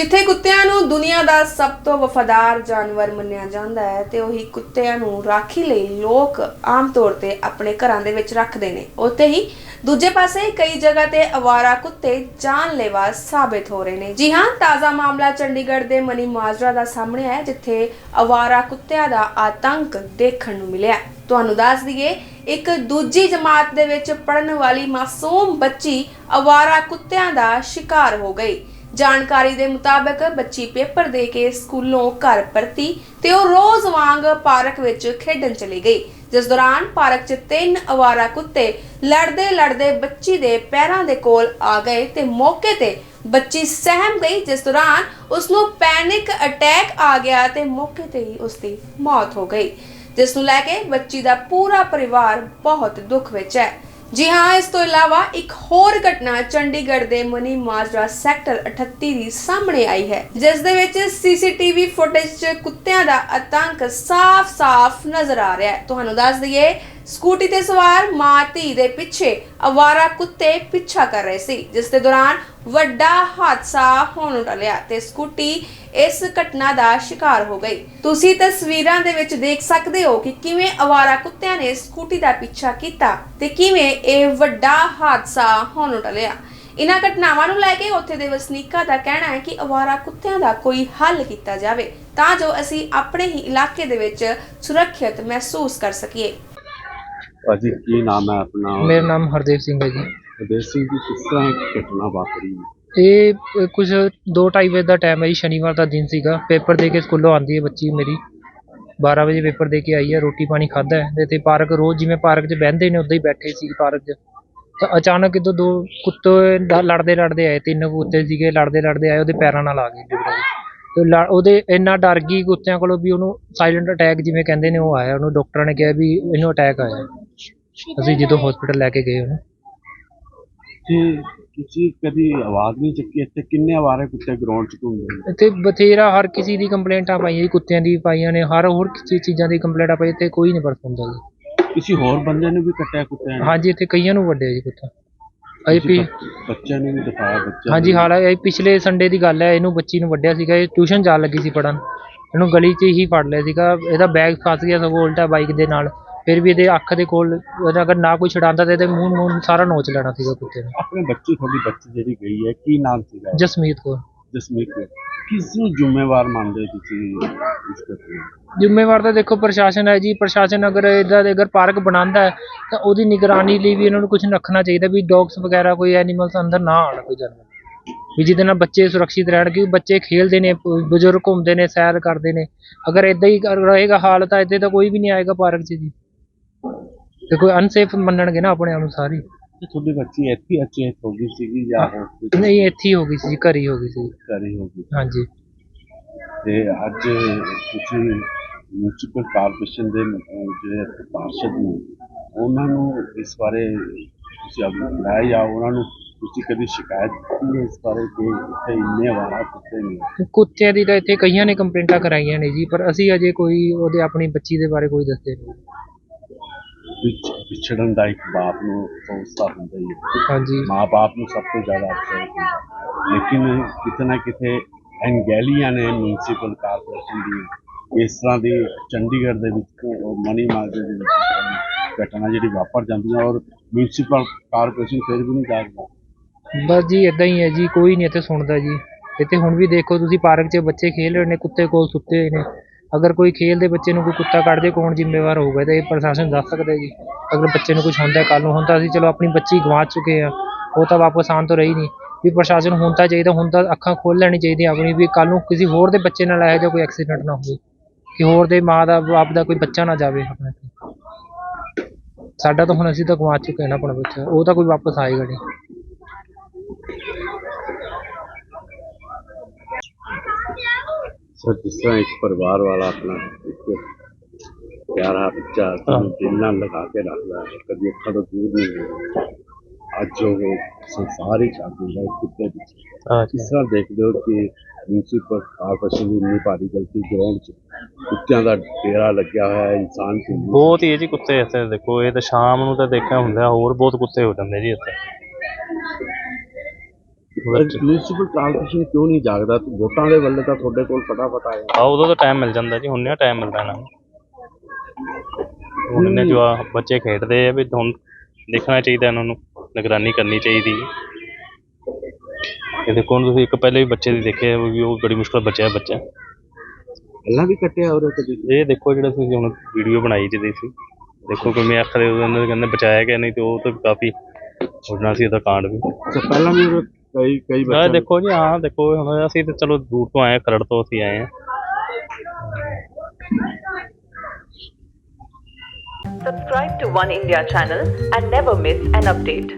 ਜਿੱਥੇ ਕੁੱਤਿਆਂ ਨੂੰ ਦੁਨੀਆ ਦਾ ਸਭ ਤੋਂ ਵਫਾਦਾਰ ਜਾਨਵਰ ਮੰਨਿਆ ਜਾਂਦਾ ਹੈ, ਤੇ ਉਹੀ ਕੁੱਤਿਆਂ ਨੂੰ ਰਾਖੀ ਲਈ ਲੋਕ ਆਮ ਤੌਰ ਤੇ ਆਪਣੇ ਘਰਾਂ ਦੇ ਵਿੱਚ ਰੱਖਦੇ ਨੇ। ਉੱਥੇ ਹੀ ਦੂਜੇ ਪਾਸੇ ਕਈ ਜਗ੍ਹਾ ਤੇ ਅਵਾਰਾ ਕੁੱਤੇ ਜਾਨਲੇਵਾ ਸਾਬਿਤ ਹੋ ਰਹੇ ਨੇ। ਜੀ ਹਾਂ, ਤਾਜ਼ਾ ਮਾਮਲਾ ਚੰਡੀਗੜ੍ਹ ਦੇ ਮਨੀ ਮਾਜਰਾ ਦਾ ਸਾਹਮਣੇ ਆਇਆ, ਜਿੱਥੇ ਅਵਾਰਾ ਕੁੱਤਿਆਂ ਦਾ ਆਤੰਕ ਦੇਖਣ ਨੂੰ ਮਿਲਿਆ। ਤੁਹਾਨੂੰ ਦੱਸ ਦਈਏ, ਇੱਕ ਦੂਜੀ ਜਮਾਤ ਦੇ ਵਿੱਚ ਪੜਨ ਵਾਲੀ ਮਾਸੂਮ ਬੱਚੀ ਅਵਾਰਾ ਕੁੱਤਿਆਂ ਦਾ ਸ਼ਿਕਾਰ ਹੋ ਗਈ। ਜਾਣਕਾਰੀ ਦੇ ਮੁਤਾਬਕ ਬੱਚੀ ਪੇਪਰ ਦੇ ਕੇ ਸਕੂਲੋਂ ਘਰ ਪਰਤੀ ਤੇ ਉਹ ਰੋਜ਼ ਵਾਂਗ ਪਾਰਕ ਵਿੱਚ ਖੇਡਣ ਚਲੀ ਗਈ, ਜਿਸ ਦੌਰਾਨ ਪਾਰਕ 'ਚ ਤਿੰਨ ਅਵਾਰਾ ਕੁੱਤੇ ਲੜਦੇ ਲੜਦੇ ਬੱਚੀ ਦੇ ਪੈਰਾਂ ਦੇ ਕੋਲ ਆ ਗਏ ਤੇ ਮੌਕੇ ਤੇ ਬੱਚੀ ਸਹਿਮ ਗਈ, ਜਿਸ ਦੌਰਾਨ ਉਸ ਨੂੰ ਪੈਨਿਕ ਅਟੈਕ ਆ ਗਿਆ ਤੇ ਮੌਕੇ ਤੇ ਹੀ ਉਸ ਦੀ ਮੌਤ ਹੋ ਗਈ, ਜਿਸ ਨੂੰ ਲੈ ਕੇ ਬੱਚੀ ਦਾ ਪੂਰਾ ਪਰਿਵਾਰ ਬਹੁਤ ਦੁੱਖ ਵਿੱਚ ਹੈ। ਜੀ ਹਾਂ, ਇਸ ਤੋਂ ਇਲਾਵਾ ਇੱਕ ਹੋਰ ਘਟਨਾ ਚੰਡੀਗੜ੍ਹ ਦੇ ਮਨੀ ਮਾਜਰਾ ਸੈਕਟਰ 38 ਦੀ ਸਾਹਮਣੇ ਆਈ ਹੈ, ਜਿਸ ਦੇ ਵਿੱਚ ਸੀਸੀਟੀਵੀ ਫੁਟੇਜ 'ਚ ਕੁੱਤਿਆਂ ਦਾ ਆਤੰਕ ਸਾਫ਼-ਸਾਫ਼ ਨਜ਼ਰ ਆ ਰਿਹਾ ਹੈ। ਤੁਹਾਨੂੰ ਦੱਸ ਦਈਏ ਸਕੂਟੀ ਤੇ ਸਵਾਰ ਮਾਂ ਧੀ ਦੇ ਪਿੱਛੇ ਅਵਾਰਾ ਕੁੱਤੇ ਪਿੱਛਾ ਕਰ ਰਹੇ ਸੀ, ਜਿਸ ਦੇ ਦੌਰਾਨ ਵੱਡਾ ਹਾਦਸਾ ਹੋਣ ਟਲਿਆ ਤੇ ਸਕੂਟੀ ਇਸ ਘਟਨਾ ਦਾ ਸ਼ਿਕਾਰ ਹੋ ਗਈ। ਤੁਸੀਂ ਤਸਵੀਰਾਂ ਦੇ ਵਿੱਚ ਦੇਖ ਸਕਦੇ ਹੋ ਕਿ ਕਿਵੇਂ ਅਵਾਰਾ ਕੁੱਤਿਆਂ ਨੇ ਸਕੂਟੀ ਦਾ ਪਿੱਛਾ ਕੀਤਾ ਤੇ ਕਿਵੇਂ ਇਹ ਵੱਡਾ ਹਾਦਸਾ ਹੋਣ ਟਲਿਆ। ਇਨ੍ਹਾਂ ਘਟਨਾਵਾਂ ਨੂੰ ਲੈ ਕੇ ਉੱਥੇ ਦੇ ਵਸਨੀਕਾਂ ਦਾ ਕਹਿਣਾ ਹੈ ਕਿ ਅਵਾਰਾ ਕੁੱਤਿਆਂ ਦਾ ਕੋਈ ਹੱਲ ਕੀਤਾ ਜਾਵੇ, ਤਾਂ ਜੋ ਅਸੀਂ ਆਪਣੇ ਹੀ ਇਲਾਕੇ ਦੇ ਵਿੱਚ ਸੁਰੱਖਿਅਤ ਮਹਿਸੂਸ ਕਰ ਸਕੀਏ। ਭਾਜੀ ਕੀ ਨਾਮ ਹੈ ਆਪਣਾ? ਮੇਰਾ ਨਾਮ ਹਰਦੇਵ ਸਿੰਘ ਹੈ ਜੀ। ਹਰਦੇਵ ਸਿੰਘ ਜੀ ਕਿਸ ਤਰ੍ਹਾਂ ਇਹ ਘਟਨਾ ਵਾਪਰੀ? ਇਹ ਅ, ਕੁਝ 2:30 ਵਜੇ ਦਾ ਟਾਈਮ ਹੈ ਜੀ ਸ਼ਨੀਵਾਰ ਦਾ ਦਿਨ ਸੀਗਾ। ਪੇਪਰ ਦੇ ਕੇ ਸਕੂਲੋਂ ਆਉਂਦੀ ਹੈ ਬੱਚੀ ਮੇਰੀ। 12 ਵਜੇ ਪੇਪਰ ਦੇ ਕੇ ਆਈ ਹੈ ਰੋਟੀ ਪਾਣੀ ਖਾਧਾ ਹੈ। ਤੇ ਪਾਰਕ ਰੋਜ਼ ਜਿਵੇਂ ਪਾਰਕ 'ਚ ਬਹਿੰਦੇ ਨੇ ਉੱਦਾਂ ਹੀ ਬੈਠੇ ਸੀ ਪਾਰਕ 'ਚ। ਤਾਂ ਅਚਾਨਕ ਇੱਧਰ ਦੋ ਕੁੱਤੇ ਲੜਦੇ ਲੜਦੇ ਆਏ ਤਿੰਨ ਕੁੱਤੇ ਸੀਗੇ ਲੜਦੇ ਲੜਦੇ ਆਏ ਉਹਦੇ ਪੈਰਾਂ ਨਾਲ ਆ ਗਏ ਡਿੱਗਦੇ ਤੇ ਲੜ- ਉਹਦੇ ਇੰਨਾ ਡਰ ਗਈ ਕੁੱਤਿਆਂ ਕੋਲੋਂ ਵੀ ਉਹਨੂੰ ਸਾਇਲੈਂਟ ਅਟੈਕ ਜਿਵੇਂ ਕਹਿੰਦੇ ਨੇ ਉਹ ਆਇਆ। ਉਹਨੂੰ ਡਾਕਟਰਾਂ ਨੇ ਕਿਹਾ ਵੀ ਇਹਨੂੰ ਅਟੈਕ ਆਇਆ। ਅਸੀਂ ਜਦੋਂ ਹਸਪੀਟਲ ਲੈ ਕੇ ਗਏ ਉਹਨੂੰ। ਤੇ ਤੁਸੀਂ ਕਦੀ ਆਵਾਜ਼ ਨਹੀਂ ਚੱਕੀ? ਇੱਥੇ ਕਿੰਨੇ ਆਵਾਰੇ ਕੁੱਤੇ ਗਰਾਊਂਡ 'ਚ ਘੁੰਮਦੇ ਨੇ ਇੱਥੇ ਬਥੇਰਾ ਹਰ ਕਿਸੇ ਦੀ ਕੰਪਲੇਂਟਾਂ ਪਾਈਆਂ ਜੀ ਕੁੱਤਿਆਂ ਦੀ ਪਾਈਆਂ ਨੇ ਹਰ ਹੋਰ ਕਿਸੇ ਚੀਜ਼ਾਂ ਦੀ ਕੰਪਲੇਂਟਾਂ ਪਾਈ ਤੇ ਕੋਈ ਨਹੀਂ ਪਰਸੁੰਦਾ ਜੀ। ਕਿਸੇ ਹੋਰ ਬੰਦੇ ਨੂੰ ਵੀ ਕੱਟਿਆ ਕੁੱਤਿਆਂ ਨੇ? ਹਾਂਜੀ ਇੱਥੇ ਕਈਆਂ ਨੂੰ ਵੱਡੇ ਜੀ ਕੁੱਤਾ। ਅਜੇ ਪੀ ਬੱਚਿਆਂ ਨੂੰ ਵੀ ਦਿਖਾਇਆ ਬੱਚਿਆਂ ਹਾਂਜੀ। ਹਾਲਾ ਇਹ ਪਿਛਲੇ ਸੰਡੇ ਦੀ ਗੱਲ ਹੈ ਇਹਨੂੰ ਬੱਚੀ ਨੂੰ ਵੱਡਿਆ ਸੀਗਾ ਇਹ ਟਿਊਸ਼ਨ ਜਾਣ ਲੱਗੀ ਸੀ ਪੜਨ ਇਹਨੂੰ ਗਲੀ 'ਚ ਹੀ ਫੜ ਲਿਆ ਸੀਗਾ ਇਹਦਾ ਬੈਗ ਫਸ ਗਿਆ ਸਗੋਂ ਉਲਟਾ ਬਾਈਕ ਦੇ ਨਾਲ। ਫਿਰ ਵੀ ਇਹਦੇ ਅੱਖ ਦੇ ਕੋਲ ਉਹਦਾ ਅਗਰ ਨਾ ਕੋਈ ਛਡਾਉਂਦਾ ਤੇ ਇਹਦੇ ਮੂੰਹ ਮੂੰਹ ਸਾਰਾ ਨੋਚ ਲੈਣਾ ਸੀਗਾ ਕੁੱਤੇ ਨੇ। ਆਪਣੇ ਬੱਚੀ ਤੁਹਾਡੀ ਬੱਚੀ ਜਿਹੜੀ ਗਈ ਹੈ ਕੀ ਨਾਮ ਸੀਗਾ ਜਸਮੀਤ ਕੌਰ। ਜਸਮੀਤ ਕੌਰ। ਕਿਸ ਨੂੰ ਜ਼ਿੰਮੇਵਾਰ ਮੰਨਦੇ ਹੋ ਤੁਸੀਂ ਇਸ ਨੂੰ? ਜ਼ਿੰਮੇਵਾਰ ਤਾਂ ਦੇਖੋ ਪ੍ਰਸ਼ਾਸਨ ਹੈ ਜੀ। ਪ੍ਰਸ਼ਾਸਨ ਅਗਰ ਇਦਾਂ ਦੇ ਅਗਰ ਪਾਰਕ ਬਣਾਉਂਦਾ ਹੈ ਤਾਂ ਉਹਦੀ ਨਿਗਰਾਨੀ ਲਈ ਵੀ ਇਹਨਾਂ ਨੂੰ ਕੁਝ ਰੱਖਣਾ ਚਾਹੀਦਾ ਵੀ ਡੌਗਸ ਵਗੈਰਾ ਕੋਈ ਐਨੀਮਲਸ ਅੰਦਰ ਨਾ ਆਉਣ ਕੋਈ ਜਾਨਵਰ। ਵੀ ਜਿਹਦੇ ਨਾਲ ਬੱਚੇ ਸੁਰੱਖਿਤ ਰਹਿਣ ਕਿ ਬੱਚੇ ਖੇਲਦੇ ਨੇ ਬਜ਼ੁਰਗ ਘੁੰਮਦੇ ਨੇ ਸੈਰ ਕਰਦੇ ਨੇ। ਅਗਰ ਇਦਾਂ ਹੀ ਰਹੇਗਾ ਹਾਲ ਤਾਂ ਇੱਥੇ ਤਾਂ ਕੋਈ ਵੀ ਨਹੀਂ ਆਏਗਾ ਪਾਰਕ 'ਚ ਜੀ। ਤੇ ਕੋਈ ਅਨਸੇਫ ਮੰਨਣਗੇ ਨਾ ਆਪਣੇ ਆਪ ਨੂੰ ਸਾਰੀ ਤੇ ਤੁਹਾਡੀ ਬੱਚੀ ਇੱਥੇ ਅਚੇਤ ਹੋ ਗਈ ਸੀਗੀ ਜਾਂ hospital ਨਹੀਂ ਇੱਥੇ ਹੀ ਹੋ ਗਈ ਸੀ ਘਰ ਹੀ ਹੋ ਗਈ ਸੀ। ਕਰੀ ਹੋ ਗਈ। ਹਾਂਜੀ। ਤੇ ਅੱਜ ਤੁਸੀਂ ਮਿਊਨਿਸਪਲ ਕਾਰਪੋਰੇਸ਼ਨ ਦੇ ਅਹ, ਜਿਹੜੇ ਪਾਰਸ਼ਦ ਨੇ ਉਹਨਾਂ ਨੂੰ ਇਸ ਬਾਰੇ ਤੁਸੀਂ ਆਪਣਾ ਬੁਲਾਇਆ ਜਾਂ ਉਹਨਾਂ ਨੂੰ ਤੁਸੀਂ ਕਦੀ ਸ਼ਿਕਾਇਤ ਕੀਤੀ ਹੈ ਇਸ ਬਾਰੇ ਕਿ ਇੱਥੇ ਇੰਨੇ ਵਾਰਾ ਕੁੱਤੇ ਨੇ? ਕੁੱਤਿਆਂ ਦੀ ਤਾਂ ਇੱਥੇ ਕਈਆਂ ਨੇ ਕੰਪਲੇਂਟਾਂ ਕਰਾਈਆਂ ਨੇ ਜੀ ਪਰ ਅਸੀਂ ਅਜੇ ਕੋਈ ਉਹਦੇ ਆਪਣੀ ਬੱਚੀ ਦੇ ਬਾਰੇ ਕੋਈ ਦੱਸਦੇ ਨਹੀਂ। ਵਿੱਚ ਵਿਛੜਨ ਦਾ ਇੱਕ ਬਾਪ ਨੂੰ ਅਫਸੋਸ ਤਾਂ ਹੁੰਦਾ ਹੀ ਹੈ। ਹਾਂਜੀ। ਮਾਂ-ਬਾਪ ਨੂੰ ਸਭ ਤੋਂ ਜ਼ਿਆਦਾ ਅਫਸੋਸ ਹੁੰਦਾ। ਲੇਕਿਨ ਕਿਤੇ ਨਾ ਕਿਤੇ ਐਂਗੈਲੀਆਂ ਨੇ ਮਿਊਨਿਸਪਲ ਕਾਰਪੋਰੇਸ਼ਨ ਦੀ ਇਸ ਤਰ੍ਹਾਂ ਦੀ ਚੰਡੀਗੜ੍ਹ ਦੇ ਵਿੱਚ ਮਨੀ ਮਾਰਕੀਟ ਦੇ ਵਿੱਚ ਘਟਨਾ ਜਿਹੜੀ ਵਾਪਰ ਜਾਂਦੀ ਹੈ ਔਰ ਮਿਊਨਿਸਪਲ ਕਾਰਪੋਰੇਸ਼ਨ ਫਿਰ ਵੀ ਨਹੀਂ ਜਾਗਦਾ ਬਸ ਜੀ ਇਦਾਂ ਹੀ ਹੈ ਜੀ ਕੋਈ ਨਹੀਂ ਇੱਥੇ ਸੁਣਦਾ ਜੀ। ਇੱਥੇ ਹੁਣ ਵੀ ਦੇਖੋ ਤੁਸੀਂ ਪਾਰਕ 'ਚ ਬੱਚੇ ਖੇਲ ਰਹੇ ਨੇ ਕੁੱਤੇ ਕੋਲ ਸੁੱਤੇ ਹੋਏ ਨੇ। ਅਗਰ ਕੋਈ ਖੇਲਦੇ ਬੱਚੇ ਨੂੰ ਕੋਈ ਕੁੱਤਾ ਕੱਢ ਦੇ, ਕੌਣ ਜ਼ਿੰਮੇਵਾਰ ਹੋਊਗਾ? ਤੇ ਇਹ ਪ੍ਰਸ਼ਾਸਨ ਦੱਸ ਸਕਦਾ ਜੀ। ਅਗਰ ਬੱਚੇ ਨੂੰ ਕੁਝ ਹੁੰਦਾ ਕੱਲ ਨੂੰ ਹੁਣ ਤਾਂ ਅਸੀਂ ਚਲੋ ਆਪਣੀ ਬੱਚੀ ਗਵਾ ਚੁੱਕੇ ਆ ਉਹ ਤਾਂ ਵਾਪਸ ਆਉਣ ਤੋਂ ਰਹੀ ਨਹੀਂ। ਵੀ ਪ੍ਰਸ਼ਾਸਨ ਹੁਣ ਤਾਂ ਚਾਹੀਦਾ, ਹੁਣ ਤਾਂ ਅੱਖਾਂ ਖੋਲ ਲੈਣੀ ਚਾਹੀਦੀਆਂ ਆਪਣੀ, ਵੀ ਕੱਲ ਨੂੰ ਕਿਸੇ ਹੋਰ ਦੇ ਬੱਚੇ ਨਾਲ ਇਹੋ ਜਿਹਾ ਕੋਈ ਐਕਸੀਡੈਂਟ ਨਾ ਹੋਵੇ। ਕਿ ਹੋਰ ਦੇ ਮਾਂ ਦਾ, ਬਾਪ ਦਾ ਕੋਈ ਬੱਚਾ ਨਾ ਜਾਵੇ ਆਪਣੇ ਤੋਂ। ਸਾਡਾ ਤਾਂ ਹੁਣ ਅਸੀਂ ਤਾਂ ਗਵਾ ਚੁੱਕੇ ਹਾਂ ਨਾ ਆਪਣਾ ਬੱਚਾ। ਉਹ ਤਾਂ ਕੋਈ ਵਾਪਸ ਆਏਗਾ ਨਹੀਂ। ਸਰ ਜਿਸ ਤਰ੍ਹਾਂ ਇੱਕ ਪਰਿਵਾਰ ਵਾਲਾ ਆਪਣਾ ਇੱਕ ਪਿਆਰਾ ਬੱਚਾ ਜਿਹਨੂੰ ਦਿਲ ਨਾਲ ਲਗਾ ਕੇ ਰੱਖਦਾ ਹੈ। ਕਦੀ ਅੱਖਾਂ ਤੋਂ ਦੂਰ ਨਹੀਂ ਹੁੰਦਾ ਅੱਜ ਉਹ ਸੰਸਾਰ ਹੀ ਛੱਡ ਦਿੰਦਾ ਹੈ ਕੁੱਤੇ ਪਿੱਛੇ ਕਿਸ ਤਰ੍ਹਾਂ ਦੇਖਦੇ ਹੋ ਕਿ ਮਿਊਨਿਸਪਲ ਕਾਰਪੋਰੇਸ਼ਨ ਦੀ ਇੰਨੀ ਭਾਰੀ ਗਲਤੀ ਗਰਾਊਂਡ 'ਚ ਕੁੱਤਿਆਂ ਦਾ ਡੇਰਾ ਲੱਗਿਆ ਹੋਇਆ ਹੈ ਇਨਸਾਨ ਬਹੁਤ ਹੀ ਹੈ ਜੀ ਕੁੱਤੇ ਇੱਥੇ ਦੇਖੋ ਇਹ ਤਾਂ ਸ਼ਾਮ ਨੂੰ ਤਾਂ ਦੇਖਿਆ ਹੁੰਦਾ ਹੋਰ ਬਹੁਤ ਕੁੱਤੇ ਹੋ ਜਾਂਦੇ ਜੀ ਇੱਥੇ। ਮਿਊਨਿਸਪਲ ਕਾਰਪੋਰੇਸ਼ਨ ਕਿਉਂ ਨਹੀਂ ਜਾਗਦਾ? ਵੋਟਾਂ ਦੇ ਵੇਲੇ ਤਾਂ ਤੁਹਾਡੇ ਕੋਲ ਫਟਾਫਟ ਆ ਜਾਂਦਾ। ਆ ਉਦੋਂ ਤਾਂ ਟਾਈਮ ਮਿਲ ਜਾਂਦਾ ਜੀ ਹੁਣ ਟਾਈਮ ਮਿਲਦਾ ਨੂੰ। ਹੁਣ ਇਹਨੇ ਜੋ ਬੱਚੇ ਖੇਡਦੇ ਆ ਵੀ ਹੁਣ ਦੇਖਣਾ ਚਾਹੀਦਾ ਇਹਨਾਂ ਨੂੰ ਨਿਗਰਾਨੀ ਕਰਨੀ ਚਾਹੀਦੀ ਹੈ। ਇਹ ਦੇਖੋ ਤੁਸੀਂ ਇੱਕ ਪਹਿਲੇ ਵੀ ਬੱਚੇ ਦੀ ਦੇਖਿਆ ਵੀ ਉਹ ਬੜੀ ਮੁਸ਼ਕਲ ਬੱਚਾ ਹੈ ਬੱਚਾ। ਪਹਿਲਾਂ ਵੀ ਕੱਟਿਆ ਉਹਦੇ ਕਦੀ ਇਹ ਦੇਖੋ ਜਿਹੜਾ ਤੁਸੀਂ ਹੁਣ ਵੀਡੀਓ ਬਣਾਈ ਜਿਹਦੀ ਸੀ ਦੇਖੋ ਕਿਵੇਂ ਅੱਖ ਦੇ ਉਹਨਾਂ ਦੇ ਕਹਿੰਦੇ ਬਚਾਇਆ ਗਿਆ ਨਹੀਂ ਤੇ ਉਹ ਤਾਂ ਕਾਫੀ ਹੋਣਾ ਸੀ ਉਹਦਾ ਕਾਂਡ ਵੀ। ਪਹਿਲਾਂ ਵੀ ਕਈ ਕਈ ਆ ਬੱਚੇ ਦੇਖੋ ਜੀ ਹਾਂ ਦੇਖੋ ਹੁਣ ਅਸੀਂ ਤਾਂ ਚਲੋ ਦੂਰ ਤੋਂ ਆਏ ਹਾਂ, ਖਰੜ ਤੋਂ ਅਸੀਂ ਆਏ ਹਾਂ Subscribe to One India channel and never miss an update.